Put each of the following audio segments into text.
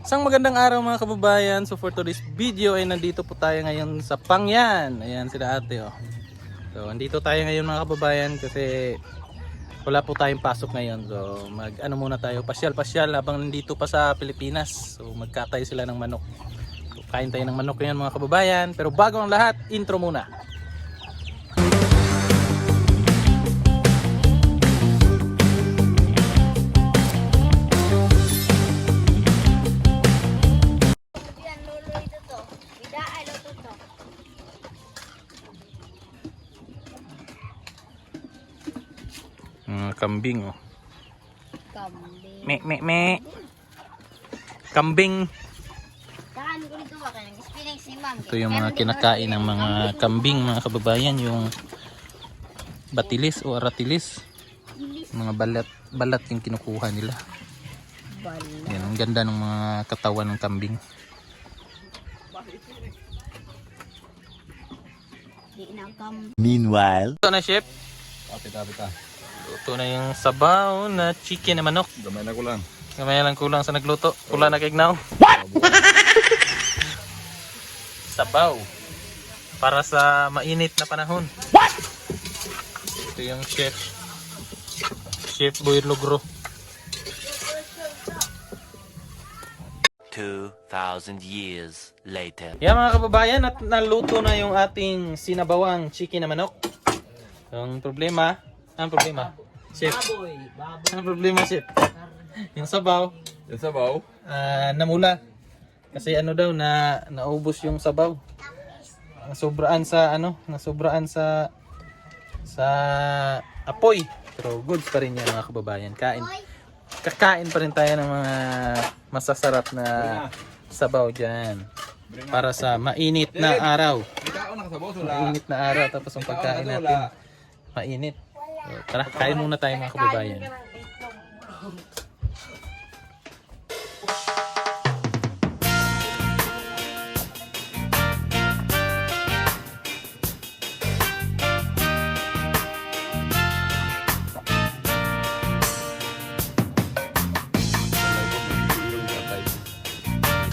Isang magandang araw mga kababayan. So for today's video ay nandito po tayo ngayon sa Pangyan. Ayan sila ate oh. So andito tayo ngayon mga kababayan kasi wala po tayong pasok ngayon. So mag ano muna tayo pasyal-pasyal habang nandito pa sa Pilipinas. So magkatay sila ng manok. So, kain tayo ng manok ngayon mga kababayan. Pero bago ang lahat, intro muna. Kambing oh. Kambing. Me me me. Kambing. Ito yung mga kinakain ng mga kambing mga kababayan, yung batilis o aratilis. Mga balat, balat yung kinukuha nila. Yan, ang ganda ng mga katawan ng kambing. Meanwhile, Ito na chef. Apita, apita. Ito na yung sabaw na chicken na manok. Gamay na ko lang. Kamay lang kulang sa nagluto. Kula na kignaw. What? sabaw. Para sa mainit na panahon. What? Ito yung chef. Chef Boy Logro. 2,000 years later. Yan mga kababayan, at naluto na yung ating sinabawang chicken na manok. Yung problema, ang problema? Chef. Ang problema, chef? Yung sabaw, Yung sabaw. ah, namula. Kasi ano daw, na naubos yung sabaw. Nasobraan sa ano, nasobraan sa sa apoy. Pero goods pa rin yan mga kababayan. Kain. Kakain pa rin tayo ng mga masasarap na sabaw dyan. Para sa mainit na araw. Mainit na araw tapos ang pagkain natin mainit. So, tara, kain muna tayo mga kababayan.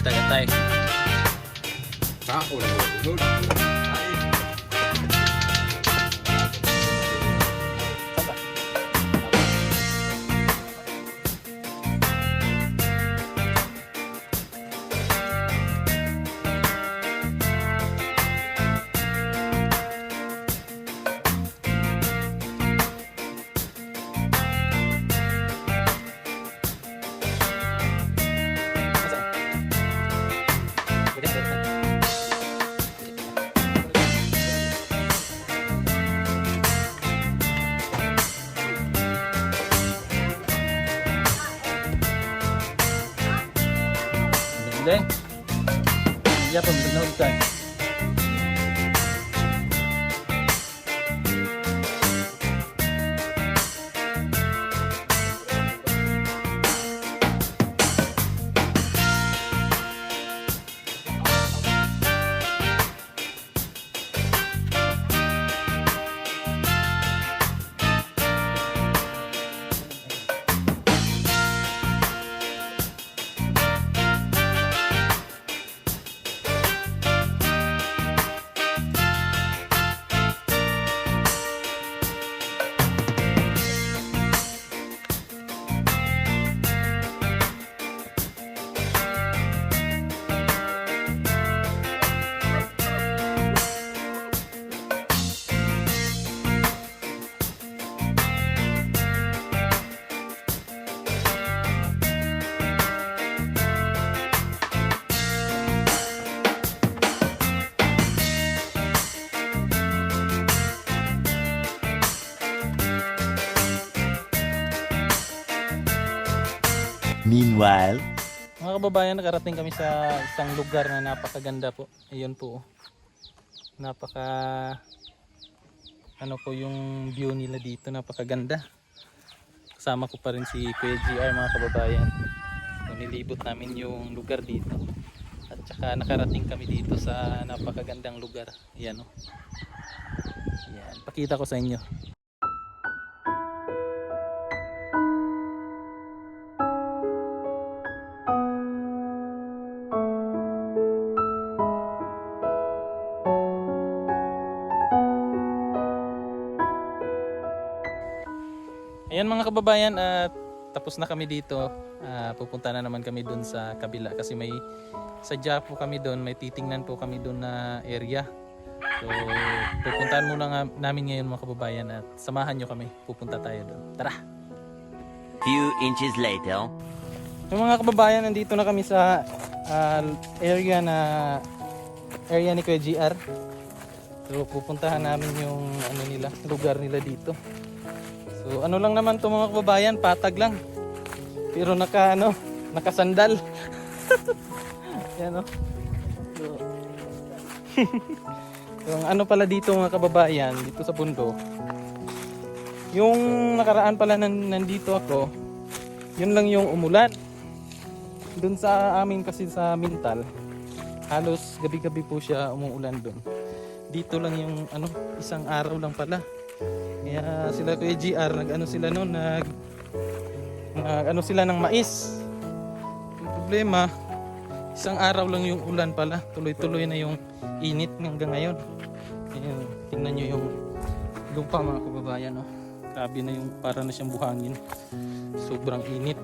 Tagatay. Ako na ko. Mga kababayan, nakarating kami sa isang lugar na napakaganda po. Ayun po. oh. Napaka ano po yung view nila dito, napakaganda. Kasama ko pa rin si Kuya GR mga kababayan. Nilibot namin yung lugar dito. At saka nakarating kami dito sa napakagandang lugar. Yan oh. Yan, pakita ko sa inyo. Ayan mga kababayan at tapos na kami dito. Ah, pupunta na naman kami doon sa kabila kasi may sadya po kami doon, may titingnan po kami doon na area. So pupuntahan muna nga namin ngayon mga kababayan at samahan nyo kami. Pupunta tayo doon. Tara! Few inches later. Yung mga kababayan, nandito na kami sa ah, area na area ni Kuya GR. So pupuntahan namin yung ano nila, lugar nila dito. So ano lang naman to mga kababayan, patag lang. Pero naka ano, nakasandal. Yan oh. So, yung ano pala dito mga kababayan, dito sa bundok. Yung nakaraan pala nan, nandito ako, yun lang yung umulan. Doon sa amin kasi sa Mintal, halos gabi-gabi po siya umuulan doon. Dito lang yung ano, isang araw lang pala. Kaya sila Kuya GR, nag-ano sila noon, nag, nag ano sila ng mais. Yung problema, isang araw lang yung ulan pala. Tuloy-tuloy na yung init hanggang ngayon. Ayan, tingnan nyo yung lupa mga kababayan. Oh. Grabe na yung para na siyang buhangin. Sobrang init.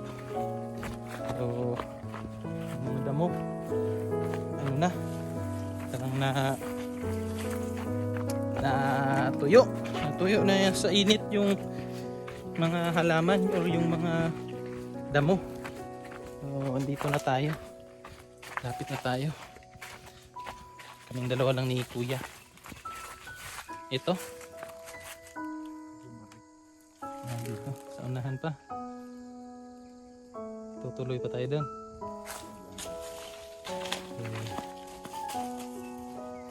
So, yung damo, ano na, parang na na tuyo. Natuyo na yan sa init yung mga halaman or yung mga damo. So, andito na tayo. Lapit na tayo. Kaming dalawa lang ni Kuya. Ito. Nandito, sa unahan pa. Tutuloy pa tayo doon.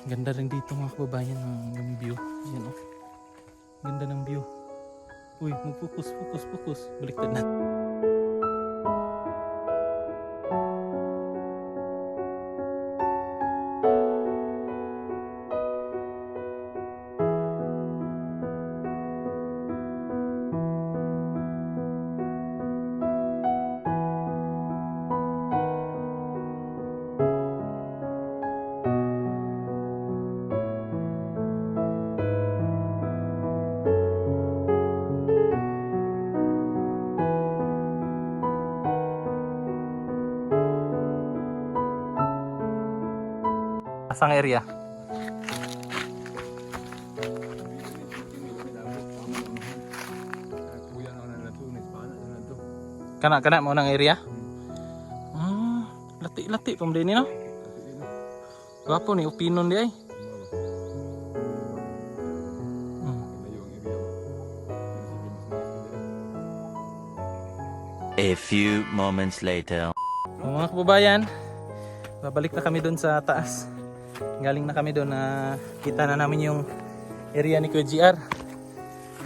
Ganda rin dito mga kababayan ng, view. Yan oh. Ganda ng view. Uy, mag-focus, focus, focus. Baliktad na. Asang area? Kuya na na to, nis pa na to. Kana kana mo nang area? Ah, lati lati pam din ni no. Gwapo ni opinon di ay. Hmm. A few moments later. Mga kababayan, babalik na kami doon sa taas. Galing na kami doon na kita na namin yung area ni Kuya GR.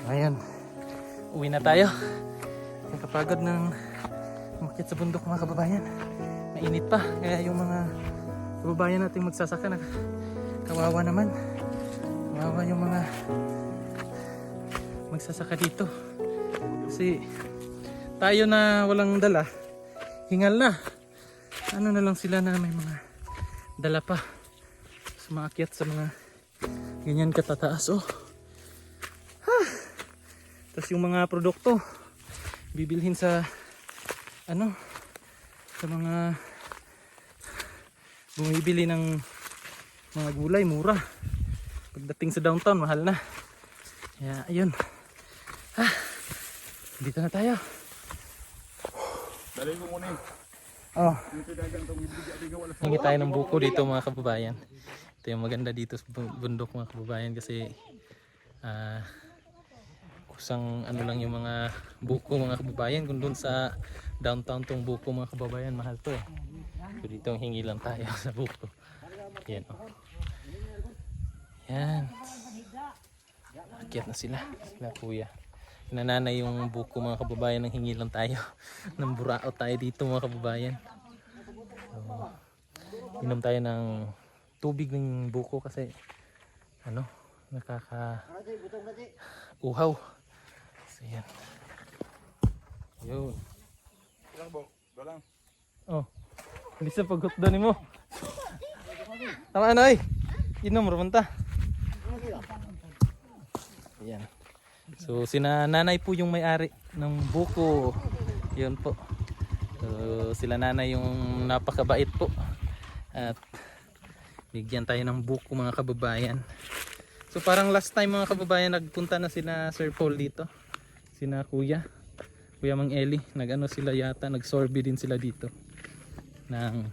Ayan, uwi na tayo. Nakapagod ng umakyat sa bundok mga kababayan. Mainit pa, kaya yung mga kababayan nating magsasaka na kawawa naman. Kawawa yung mga magsasaka dito. Kasi tayo na walang dala, hingal na ano na lang sila na may mga dala pa sumakyat sa mga ganyan katataas oh. Ah. tapos yung mga produkto bibilhin sa ano sa mga bumibili ng mga gulay mura. Pagdating sa downtown mahal na. Kaya ayun. Ah, dito na tayo. Dali ko muna oh. Hingi tayo ng buko dito mga kababayan. Ito yung maganda dito sa bu- bundok mga kababayan kasi ah kusang ano lang yung mga buko mga kababayan kung doon sa downtown tong buko mga kababayan mahal to eh. So dito hingi lang tayo sa buko. Yan oh. Yan. Akyat na sila. Sila kuya. Nananay yung buko mga kababayan ng hingi lang tayo. ng burao tayo dito mga kababayan. So, inom tayo ng tubig ng buko kasi ano nakaka uhaw so yan yun Lang bo. Dalang. oh hindi sa pagot doon mo tama ano ay inom ramanta yan So sina nanay po yung may-ari ng buko. Yun po. So sila nanay yung napakabait po. At bigyan tayo ng buko mga kababayan. So parang last time mga kababayan nagpunta na sina Sir Paul dito. Sina Kuya. Kuya Mang Eli. Nag-ano sila yata. Nag-sorby din sila dito. Ng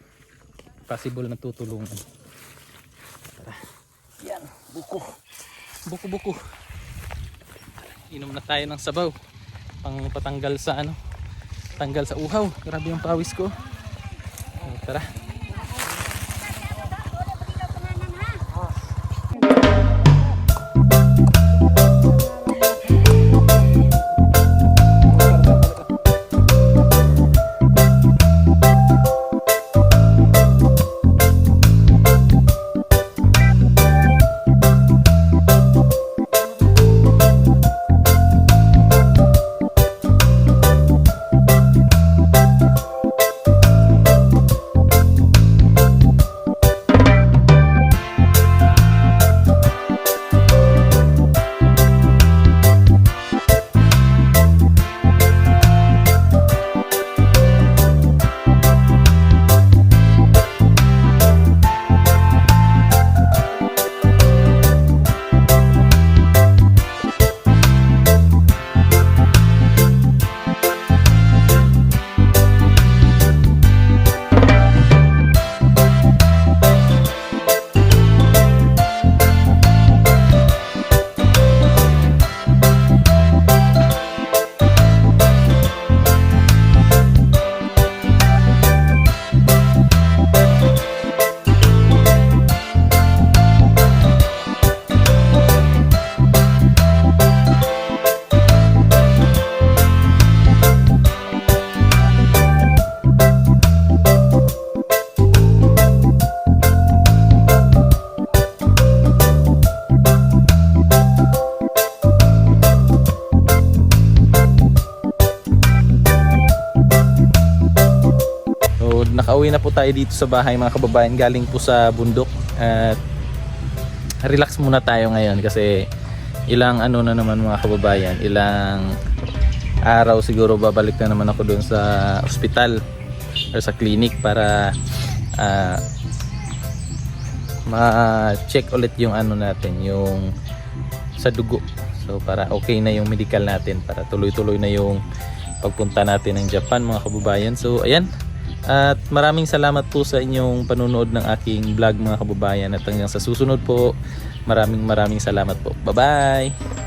possible na tutulungan. Tara. Yan. Buko. Buko-buko. Inom na tayo ng sabaw. Pang patanggal sa ano. Tanggal sa uhaw. Grabe yung pawis ko. Tara. Nakauwi na po tayo dito sa bahay mga kababayan. Galing po sa bundok. At relax muna tayo ngayon kasi ilang ano na naman mga kababayan. Ilang araw siguro babalik na naman ako doon sa ospital or sa clinic para ah, ma-check ulit yung ano natin yung sa dugo. So para okay na yung medical natin para tuloy-tuloy na yung pagpunta natin ng Japan mga kababayan. So ayan at maraming salamat po sa inyong panunood ng aking vlog mga kababayan. At hanggang sa susunod po maraming maraming salamat po. Bye bye